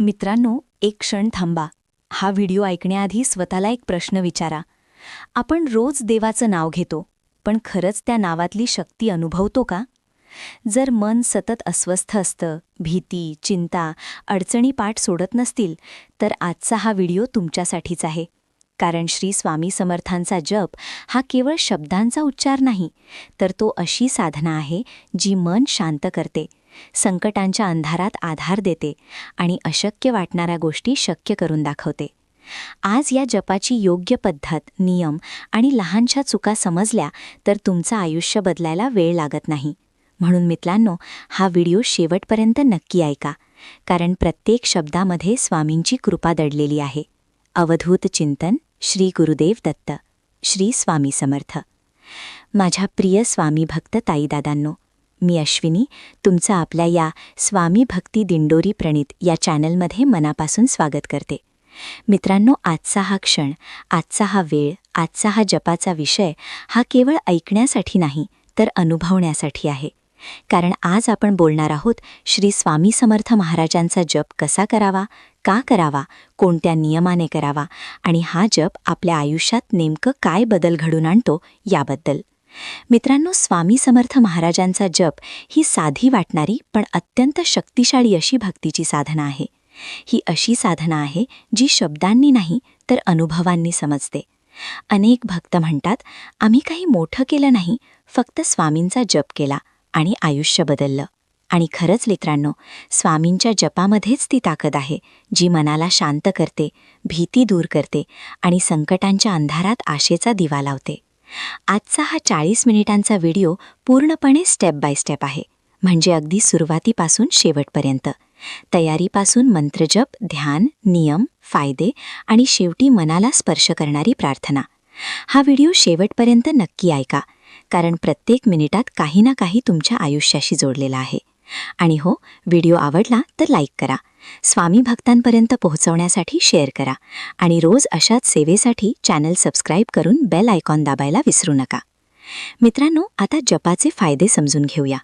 मित्रांनो एक क्षण थांबा. हा व्हिडिओ ऐकण्याआधी स्वतःला एक प्रश्न विचारा. आपण रोज देवाचं नाव घेतो पण खरंच त्या नावातली शक्ती अनुभवतो का? जर मन सतत अस्वस्थ असतं भीती चिंता अडचणी पाठ सोडत नसतील तर आजचा हा व्हिडिओ तुमच्यासाठीच आहे. कारण श्री स्वामी समर्थांचा जप हा केवळ शब्दांचा उच्चार नाही तर तो अशी साधना आहे जी मन शांत करते. संकटांच्या अंधारात आधार देते आणि अशक्य वाटणाऱ्या गोष्टी शक्य करून दाखवते. आज या जपाची योग्य पद्धत नियम आणि लहानशा चुका समजल्या तर तुमचं आयुष्य बदलायला वेळ लागत नाही. म्हणून मित्रांनो हा व्हिडिओ शेवटपर्यंत नक्की ऐका कारण प्रत्येक शब्दामध्ये स्वामींची कृपा दडलेली आहे. अवधूत चिंतन श्री गुरुदेव दत्त श्री स्वामी समर्थ. माझ्या प्रिय स्वामी भक्त ताईदादांनो मी अश्विनी तुमचं आपल्या या स्वामी भक्ती दिंडोरी प्रणित या चॅनलमध्ये मनापासून स्वागत करते. मित्रांनो आजचा हा क्षण आजचा हा वेळ आजचा हा जपाचा विषय हा केवळ ऐकण्यासाठी नाही तर अनुभवण्यासाठी आहे. कारण आज आपण बोलणार आहोत श्री स्वामी समर्थ महाराजांचा जप कसा करावा का करावा कोणत्या नियमाने करावा आणि हा जप आपल्या आयुष्यात नेमकं काय बदल घडून आणतो याबद्दल. मित्रांनो स्वामी समर्थ महाराजांचा जप ही साधी वाटणारी पण अत्यंत शक्तिशाळी अशी भक्तीची साधना आहे. ही अशी साधना आहे जी शब्दांनी नाही तर अनुभवांनी समजते. अनेक भक्त म्हणतात आम्ही काही मोठं केलं नाही फक्त स्वामींचा जप केला आणि आयुष्य बदललं. आणि खरंच लेत्रांनो स्वामींच्या जपामध्येच ती ताकद आहे जी मनाला शांत करते भीती दूर करते आणि संकटांच्या अंधारात आशेचा दिवा लावते. आजचा हा चाळीस मिनिटांचा व्हिडिओ पूर्णपणे स्टेप बाय स्टेप आहे. म्हणजे अगदी सुरुवातीपासून शेवटपर्यंत. तयारीपासून मंत्रजप ध्यान नियम फायदे आणि शेवटी मनाला स्पर्श करणारी प्रार्थना. हा व्हिडिओ शेवटपर्यंत नक्की ऐका कारण प्रत्येक मिनिटात काही ना काही तुमच्या आयुष्याशी जोडलेला आहे. आणि हो व्हिडिओ आवडला तर लाईक करा. स्वामी भक्तांपर्यंत पोहोचवण्यासाठी शेअर करा. आणि रोज अशाच सेवेसाठी चॅनल सबस्क्राईब करून बेल आयकॉन दाबायला विसरू नका. मित्रांनो आता जपाचे फायदे समजून घेऊया.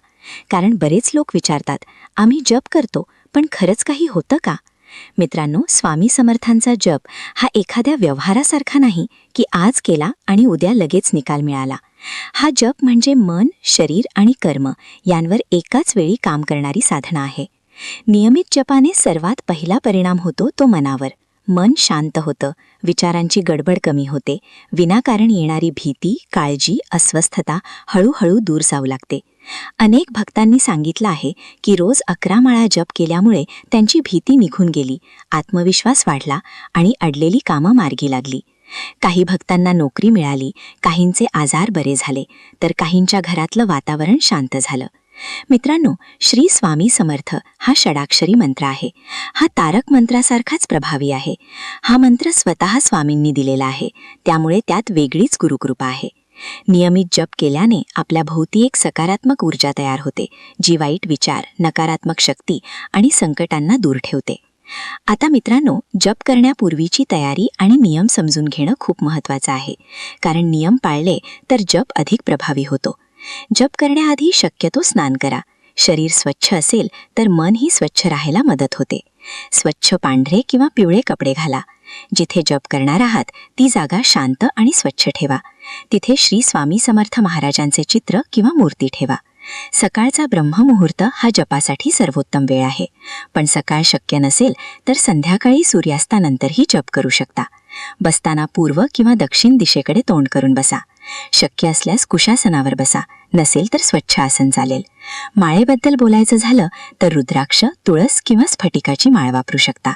कारण बरेच लोक विचारतात आम्ही जप करतो पण खरंच काही होतं का? मित्रांनो स्वामी समर्थांचा जप हा एखाद्या व्यवहारासारखा नाही की आज केला आणि उद्या लगेच निकाल मिळाला. हा जप म्हणजे मन शरीर आणि कर्म यांवर एकाच वेळी काम करणारी साधना आहे. नियमित जपाने सर्वात पहिला परिणाम होतो तो मनावर. मन शांत होतं विचारांची गडबड कमी होते विनाकारण येणारी भीती काळजी अस्वस्थता हळूहळू दूर जाऊ लागते. अनेक भक्तांनी सांगितलं आहे की रोज अकरा माळा जप केल्यामुळे त्यांची भीती निघून गेली आत्मविश्वास वाढला आणि अडलेली कामं मार्गी लागली. काही भक्तांना नोकरी मिळाली काहींचे आजार बरे झाले तर काहींच्या घरातलं वातावरण शांत झालं. मित्रांनो श्री स्वामी समर्थ हा षडाक्षरी मंत्र आहे. हा तारक मंत्रासारखाच प्रभावी आहे. हा मंत्र स्वतः स्वामींनी दिलेला आहे. त्यामुळे त्यात वेगळीच गुरुकृपा आहे. नियमित जप केल्याने आपल्या भोवती एक सकारात्मक ऊर्जा तयार होते जी वाईट विचार नकारात्मक शक्ती आणि संकटांना दूर ठेवते. आता मित्रांनो जप करण्यापूर्वीची तयारी आणि नियम समजून घेणं खूप महत्त्वाचं आहे. कारण नियम पाळले तर जप अधिक प्रभावी होतो. जप करण्याआधी शक्यतो स्नान करा. शरीर स्वच्छ असेल तर मनही स्वच्छ राहायला मदत होते. स्वच्छ पांढरे किंवा पिवळे कपडे घाला. जिथे जप करणार आहात ती जागा शांत आणि स्वच्छ ठेवा. तिथे श्री स्वामी समर्थ महाराजांचे चित्र किंवा मूर्ती ठेवा. सकाळचा ब्रह्ममुहूर्त हा जपासाठी सर्वोत्तम वेळ आहे. पण सकाळ शक्य नसेल तर संध्याकाळी सूर्यास्तानंतरही जप करू शकता. बसताना पूर्व किंवा दक्षिण दिशेकडे तोंड करून बसा. शक्य असल्यास कुशासनावर बसा. नसेल तर स्वच्छ आसन चालेल. माळेबद्दल बोलायचं झालं तर रुद्राक्ष तुळस किंवा स्फटिकाची माळ वापरू शकता.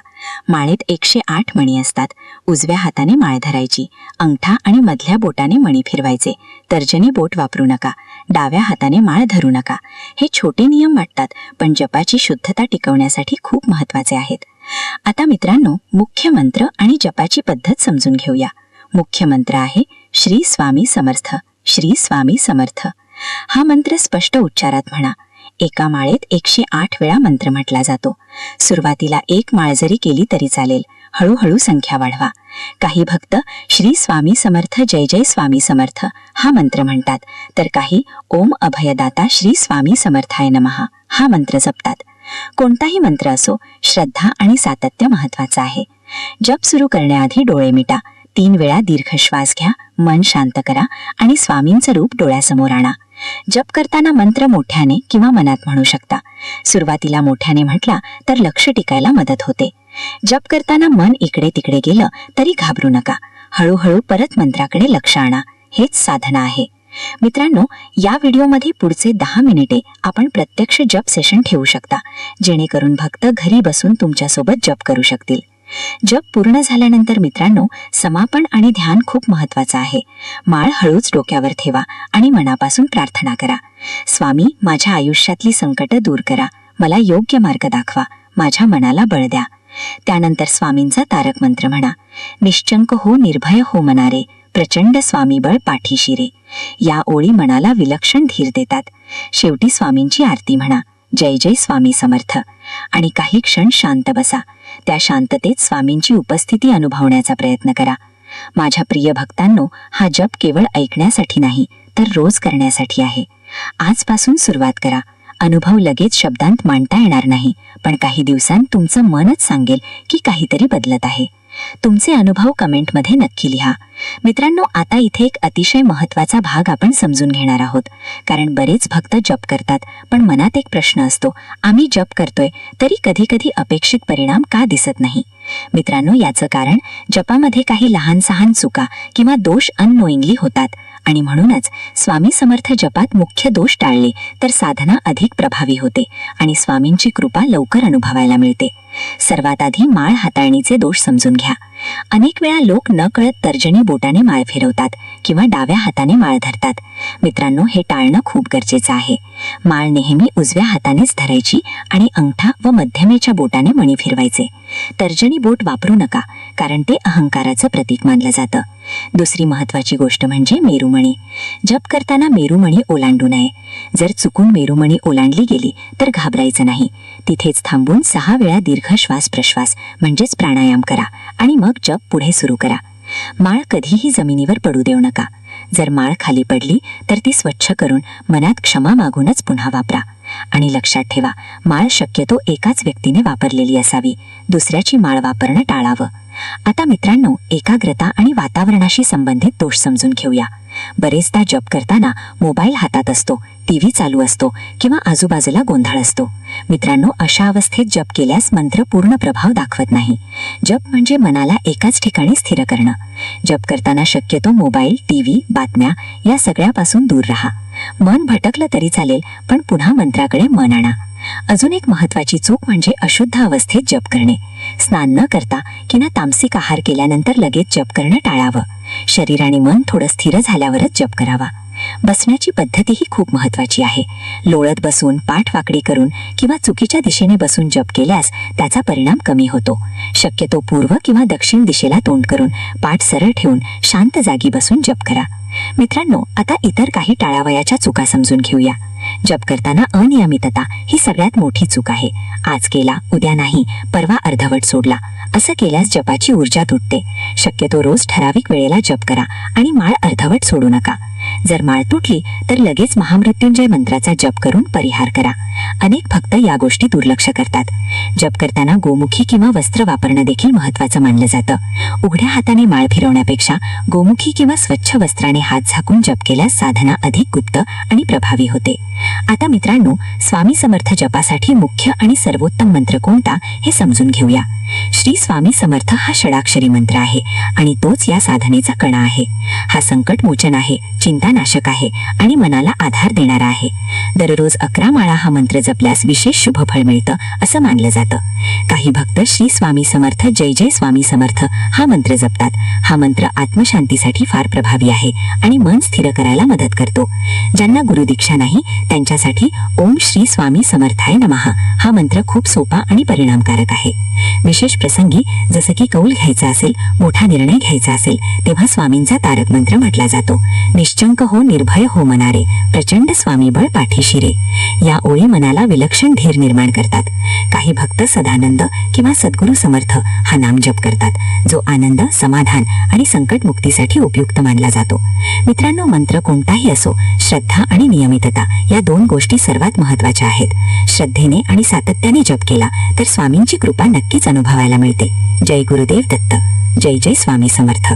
माळेत एकशे आठ मणी असतात. उजव्या हाताने माळ धरायची. अंगठा आणि मधल्या बोटाने मणी फिरवायचे. तर्जनी बोट वापरू नका. डाव्या हाताने माळ धरू नका. हे छोटे नियम वाटतात पण जपाची शुद्धता टिकवण्यासाठी खूप महत्त्वाचे आहेत. आता मित्रांनो मुख्य मंत्र आणि जपाची पद्धत समजून घेऊया. मुख्य मंत्र आहे श्री स्वामी समर्थ श्री स्वामी समर्थ. हा मंत्र स्पष्ट उच्चारात म्हणा. एका माळेत एकशे आठ वेळा मंत्र म्हटला जातो. सुरुवातीला एक माळ जरी केली तरी चालेल. हळूहळू संख्या वाढवा. काही भक्त श्री स्वामी समर्थ जय जय स्वामी समर्थ हा मंत्र म्हणतात. तर काही ओम अभयदाता श्री स्वामी समर्थाय नमहा हा मंत्र जपतात. कोणताही मंत्र असो श्रद्धा आणि सातत्य महत्वाचं आहे. जप सुरू करण्याआधी डोळे मिटा. तीन वेळा दीर्घ श्वास घ्या. मन शांत करा आणि स्वामींचं रूप डोळ्यासमोर आणा. जप करताना मंत्र मोठ्याने किंवा मनात म्हणू शकता. सुरुवातीला मोठ्याने म्हटला तर लक्ष टिकायला मदत होते. जप करताना मन इकडे तिकडे गेलं तरी घाबरू नका. हळूहळू परत मंत्राकडे लक्ष आणा. हेच साधना आहे. मित्रांनो या व्हिडिओमध्ये पुढचे दहा मिनिटे आपण प्रत्यक्ष जप सेशन ठेवू शकता. जेणेकरून भक्त घरी बसून तुमच्यासोबत जप करू शकतील. जप पूर्ण झाल्यानंतर मित्रांनो समापन आणि ध्यान खूप महत्वाचं आहे. माळ हळूच डोक्यावर ठेवा आणि मनापासून प्रार्थना करा. स्वामी माझ्या आयुष्यातली संकट दूर करा. मला योग्य मार्ग दाखवा. माझ्या मनाला बळ द्या. त्यानंतर स्वामींचा तारक मंत्र म्हणा. निश्चंक हो निर्भय हो मनारे. प्रचंड स्वामीबळ पाठीशी रे. या ओळी मनाला विलक्षण धीर देतात. शेवटी स्वामींची आरती म्हणा. जय जय स्वामी समर्थ. आणि काही क्षण शांत बसा. त्या शांततेत स्वामींची उपस्थिती अनुभवण्याचा प्रयत्न करा. माझ्या प्रिय भक्तांनो हा जप केवळ ऐकण्यासाठी नाही तर रोज करण्यासाठी आहे. आजपासून सुरुवात करा. अनुभव लगेच शब्दांत मांडता येणार नाही पण काही दिवसांत तुमचं मनच सांगेल की काहीतरी बदलत आहे. तुमचे अनुभव कमेंटमध्ये नक्की लिहा. मित्रांनो आता इथे एक अतिशय महत्त्वाचा भाग आपण समजून घेणार आहोत. कारण बरेच भक्त जप करतात पण मनात एक प्रश्न असतो आम्ही जप करतोय तरी कधी कधी अपेक्षित परिणाम का दिसत नाही? मित्रांनो याचं कारण जपामध्ये काही लहान सहान चुका किंवा दोष अननोईंगली होतात. आणि म्हणूनच स्वामी समर्थ जपात मुख्य दोष टाळले तर साधना अधिक प्रभावी होते आणि स्वामींची कृपा लवकर अनुभवायला मिळते. सर्वात आधी माळ हाताळणीचे दोष समजून घ्या. अनेक वेळा लोक न कळत तर्जनी बोटाने माळ फिरवतात किंवा डाव्या हाताने माळ धरतात. मित्रांनो हे टाळणं खूप गरजेचं आहे. माळ नेहमी उजव्या हातानेच धरायची आणि अंगठा व मध्यमेच्या बोटाने मणी फिरवायचे. तर्जनी बोट वापरू नका कारण ते अहंकाराचं प्रतीक मानलं जातं. दुसरी महत्वाची गोष्ट म्हणजे मेरुमणी. जप करताना मेरुमणी ओलांडू नये. जर चुकून मेरुमणी ओलांडली गेली तर घाबरायचं नाही. तिथेच थांबून सहा वेळा दीर्घ श्वास प्रश्वास म्हणजेच प्राणायाम करा आणि मग जप पुढे सुरू करा. माळ कधीही जमिनीवर पडू देऊ नका. जर माळ खाली पडली तर ती स्वच्छ करून मनात क्षमा मागूनच पुन्हा वापरा. आणि लक्षात ठेवा माळ शक्यतो एकाच व्यक्तीने वापरलेली असावी. दुसऱ्याची माळ वापरणं टाळावं. आता मित्रांनो एकाग्रता आणि वातावरणाशी संबंधित दोष समजून घेऊया. बरेचदा जप करताना मोबाईल हातात असतो टीव्ही चालू असतो किंवा आजूबाजूला गोंधळ असतो. मित्रांनो अशा अवस्थेत जप केल्यास मंत्र पूर्ण प्रभाव दाखवत नाही. जप म्हणजे मनाला एकाच ठिकाणी स्थिर करणं. जप करताना शक्यतो मोबाईल टीव्ही बातम्या या सगळ्यापासून दूर राहा. मन भटकलं तरी चालेल पण पुन्हा मंत्राकडे मन आणा. अजून एक महत्वाची चूक म्हणजे अशुद्ध अवस्थेत जप करणे. स्नान न करता किंवा तामसिक आहार केल्यानंतर लगेच जप करणं टाळावं. शरीर आणि मन थोडं स्थिर झाल्यावरच जप करावा. बसण्याची पद्धतीही खूप महत्वाची आहे. लोळत बसून पाठ वाकडी करून किंवा चुकीच्या दिशेने बसून जप केल्यास त्याचा परिणाम कमी होतो. शक्यतो पूर्व किंवा दक्षिण दिशेला तोंड करून पाठ सरळ ठेवून शांत जागी बसून जप करा. मित्रांनो आता इतर काही टाळावयाच्या चुका समजून घेऊया. जप करताना अनियमितता ही सगळ्यात मोठी चूक आहे. आज केला उद्या नाही परवा अर्धवट सोडला. असं केल्यास जपाची ऊर्जा तुटते. शक्यतो रोज ठराविक वेळेला जप करा आणि माळ अर्धवट सोडू नका. जर माळ तुटली तर लगेच महामृत्युंजय मंत्राचा जप करून परिहार करा. अनेक भक्त या गोष्टी दुर्लक्ष करतात. जप करताना गोमुखी किंवा वस्त्र वापरणं देखील महत्वाचं मानलं जातं. उघड्या हाताने माळ फिरवण्यापेक्षा गोमुखी किंवा स्वच्छ वस्त्राने हात झाकून जप केल्यास साधना अधिक गुप्त आणि प्रभावी होते. आता मित्रांनो स्वामी समर्थ जपासाठी मुख्य आणि सर्वोत्तम मंत्र कोणता हे समजून घेऊया. श्री स्वामी समर्थ हा षडाक्षरी मंत्र आहे आणि तोच या साधनेचा कणा आहे. हा संकट मोचन आहे चिंता चिंतानाशक आहे आणि मनाला आधार देणारा आहे. दररोज अकरा माळा हा मंत्र जपल्यास विशेष शुभ फळ मिळतं असं मानलं जातं. काही भक्त श्री स्वामी समर्थ जय जय स्वामी समर्थ हा मंत्र जपतात. हा मंत्र आत्मशांतीसाठी फार प्रभावी आहे आणि मन स्थिर करायला मदत करतो. ज्यांना गुरुदीक्षा नाही त्यांच्यासाठी ओम श्री स्वामी समर्थाय नमहा हा मंत्र खूप सोपा आणि परिणामकारक आहे. विशेष प्रसंगी जसं की कौल घ्यायचा असेल मोठा निर्णय घ्यायचा असेल तेव्हा स्वामींचा तारक मंत्र म्हटला जातो. निश्चय निशंक हो निर्भय हो म्हणारे. प्रचंड स्वामी बळ पाठीशी रे या ओळी मनाला विलक्षण धीर निर्माण करतात. काही भक्त सदानंद किंवा सद्गुरु समर्थ हा नाम जप करतात. जो आनंद समाधान आणि संकट मुक्तीसाठी उपयुक्त मानला जातो. मित्रांनो मंत्र कोणताही असो श्रद्धा आणि नियमितता या दोन गोष्टी सर्वात महत्त्वाच्या आहेत. श्रद्धेने आणि सातत्याने जप केला तर स्वामींची कृपा नक्कीच अनुभवायला मिळते. जय गुरुदेव दत्त. जय जय स्वामी समर्थ.